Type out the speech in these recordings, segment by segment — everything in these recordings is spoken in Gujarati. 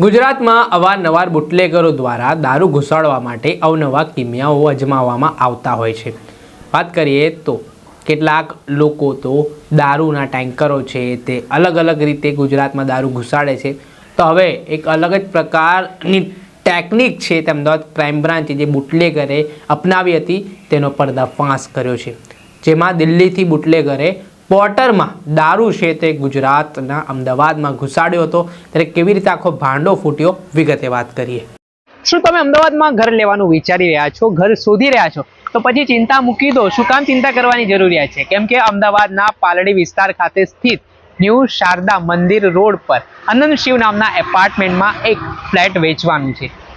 ગુજરાતમાં અવારનવાર બુટલેગરો દ્વારા દારૂ ઘુસાડવા માટે અવનવા કિમિયાઓ અજમાવવામાં આવતા હોય છે. વાત કરીએ તો, કેટલાક લોકો તો દારૂના ટેન્કરો છે તે અલગ અલગ રીતે ગુજરાતમાં દારૂ ઘુસાડે છે. તો હવે એક અલગ જ પ્રકારની ટેકનિક છે તે અમદાવાદ ક્રાઇમ બ્રાન્ચે જે બુટલેગરે અપનાવી હતી, તેનો પર્દાફાશ કર્યો છે. જેમાં દિલ્હીથી બુટલેગરે પોર્ટરમાં દારૂ છે તે ગુજરાતના અમદાવાદમાં ઘુસાડ્યો હતો. ત્યારે કેવી રીતે આખો ભાંડો ફૂટ્યો વિગતે વાત કરીએ. શું તમે અમદાવાદમાં ઘર લેવાનું વિચારી રહ્યા છો? ઘર શોધી રહ્યા છો? તો પછી ચિંતા મૂકી દો. શું કામ ચિંતા કરવાની જરૂરિયાત છે? કેમ કે અમદાવાદના પાલડી વિસ્તાર ખાતે સ્થિત ન્યૂ શારદા મંદિર રોડ પર અનંત શિવ નામના એપાર્ટમેન્ટમાં એક ફ્લેટ વેચવાનું છે.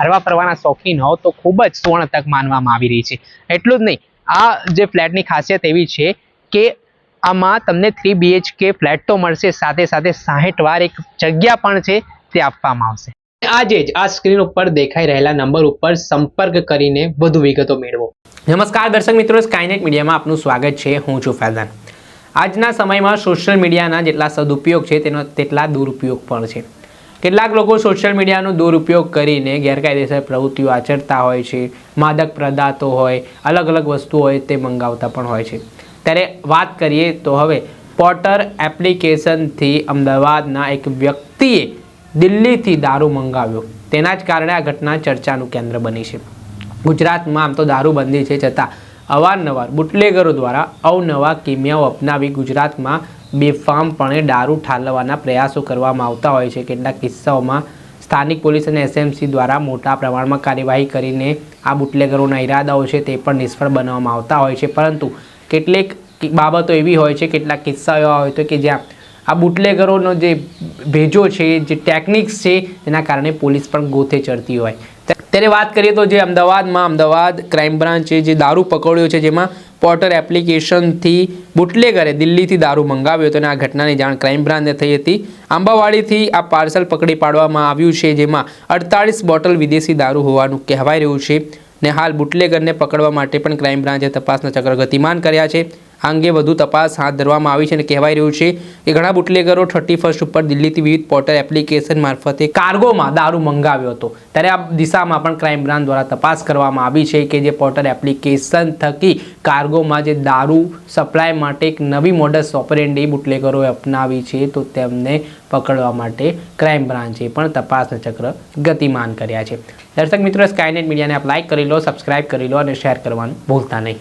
હરવા ફરવાના શોખીન હો તો ખૂબ જ સુવર્ણ તક માનવામાં આવી રહી છે. એટલું જ નહીં આ જે ફ્લેટની ખાસિયત એવી છે કે આમાં તમને થ્રી બીએચકે ફ્લેટ તો મળશે સાથે સાથે સાહીઠ વાર એક જગ્યા પણ છે તે આપવામાં આવશે. આજે જ આ સ્ક્રીન ઉપર દેખાઈ રહેલા નંબર ઉપર સંપર્ક કરીને વધુ વિગતો મેળવો. નમસ્કાર દર્શક મિત્રો સ્કાયનેટ મીડિયામાં આપનું સ્વાગત છે હું છું ફૈઝાન આજના સમયમાં સોશિયલ મીડિયાના જેટલા સદુપયોગ છે તેનો તેટલા દુરુપયોગ પણ છે. કેટલાક લોકો સોશિયલ મીડિયાનો દુરુપયોગ કરીને ગેરકાયદેસર પ્રવૃત્તિઓ આચરતા હોય છે, માદક પદાર્થો હોય, અલગ અલગ વસ્તુઓ હોય તે મંગાવતા પણ હોય છે. ત્યારે વાત કરીએ તો હવે પોર્ટર એપ્લિકેશનથી અમદાવાદના એક વ્યક્તિએ દિલ્હીથી દારૂ મંગાવ્યો. તેના જ કારણે આ ઘટના ચર્ચાનું કેન્દ્ર બની છે. ગુજરાતમાં આમ તો દારૂબંધી છે છતાં અવારનવાર બુટલેગરો દ્વારા અવનવા કિમિયાઓ અપનાવી ગુજરાતમાં બેફામપણે દારૂ ઠાલવવાના પ્રયાસો કરવામાં આવતા હોય છે. કેટલાક કિસ્સાઓમાં સ્થાનિક પોલીસ અને એસએમસી દ્વારા મોટા પ્રમાણમાં કાર્યવાહી કરીને આ બુટલેગરોના ઈરાદાઓ છે તે પણ નિષ્ફળ બનાવવામાં આવતા હોય છે. પરંતુ કેટલીક બાબતો એવી હોય છે, કેટલાક કિસ્સા એવા હોય તો કે જ્યાં આ બુટલેગરોનો જે ભેજો છે, જે ટેકનિક્સ છે, તેના કારણે પોલીસ પણ ગોથે ચડતી હોય. ત્યારે વાત કરીએ તો જે અમદાવાદમાં અમદાવાદ ક્રાઇમ બ્રાન્ચે જે દારૂ પકડ્યો છે, જેમાં પોર્ટર એપ્લિકેશનથી બુટલેગરે દિલ્હીથી દારૂ મંગાવ્યો હતો અને આ ઘટનાની જાણ ક્રાઇમ બ્રાન્ચને થઈ હતી. આંબાવાડીથી આ પાર્સલ પકડી પાડવામાં આવ્યું છે, જેમાં અડતાળીસ બોટલ વિદેશી દારૂ હોવાનું કહેવાય રહ્યું છે ને હાલ બુટલેગરને પકડવા માટે પણ ક્રાઇમ બ્રાન્ચે તપાસના ચક્ર ગતિમાન કર્યા છે. આ અંગે વધુ તપાસ હાથ ધરવામાં આવી છે અને કહેવાય રહ્યું છે કે ઘણા બુટલેગરો થર્ટી ફર્સ્ટ ઉપર દિલ્હીથી વિવિધ પોર્ટલ એપ્લિકેશન મારફતે કાર્ગોમાં દારૂ મંગાવ્યો હતો. ત્યારે આ દિશામાં પણ ક્રાઇમ બ્રાન્ચ દ્વારા તપાસ કરવામાં આવી છે કે જે પોર્ટર એપ્લિકેશન થકી કાર્ગોમાં જે દારૂ સપ્લાય માટે એક નવી મોડસ ઓપરેન્ડી બુટલેગરોએ અપનાવી છે તો તેમને પકડવા માટે ક્રાઇમ બ્રાન્ચે પણ તપાસના ચક્ર ગતિમાન કર્યા છે. દર્શક મિત્રો, સ્કાયનેટ મીડિયાને આપ લાઇક કરી લો સબસ્ક્રાઇબ કરી લો અને શેર કરવાનું ભૂલતા નહીં.